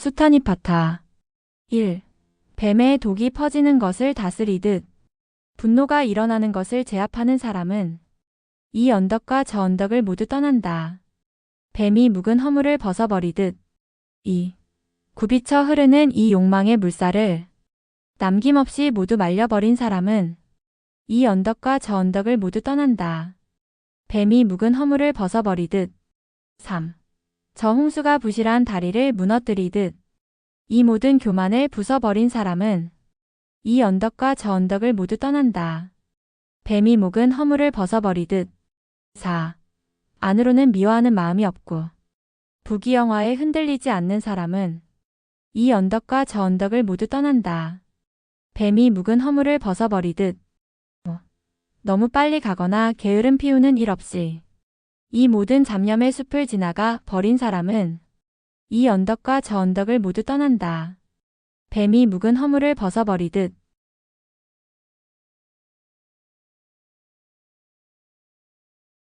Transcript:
수타니파타 1. 뱀의 독이 퍼지는 것을 다스리듯 분노가 일어나는 것을 제압하는 사람은 이 언덕과 저 언덕을 모두 떠난다. 뱀이 묵은 허물을 벗어버리듯 2. 굽이쳐 흐르는 이 욕망의 물살을 남김없이 모두 말려버린 사람은 이 언덕과 저 언덕을 모두 떠난다. 뱀이 묵은 허물을 벗어버리듯 3. 저 홍수가 부실한 다리를 무너뜨리듯 이 모든 교만을 부숴버린 사람은 이 언덕과 저 언덕을 모두 떠난다. 뱀이 목은 허물을 벗어버리듯 4. 안으로는 미워하는 마음이 없고 부귀영화에 흔들리지 않는 사람은 이 언덕과 저 언덕을 모두 떠난다. 뱀이 묵은 허물을 벗어버리듯 5. 너무 빨리 가거나 게으름 피우는 일 없이 이 모든 잡념의 숲을 지나가 버린 사람은 이 언덕과 저 언덕을 모두 떠난다. 뱀이 묵은 허물을 벗어버리듯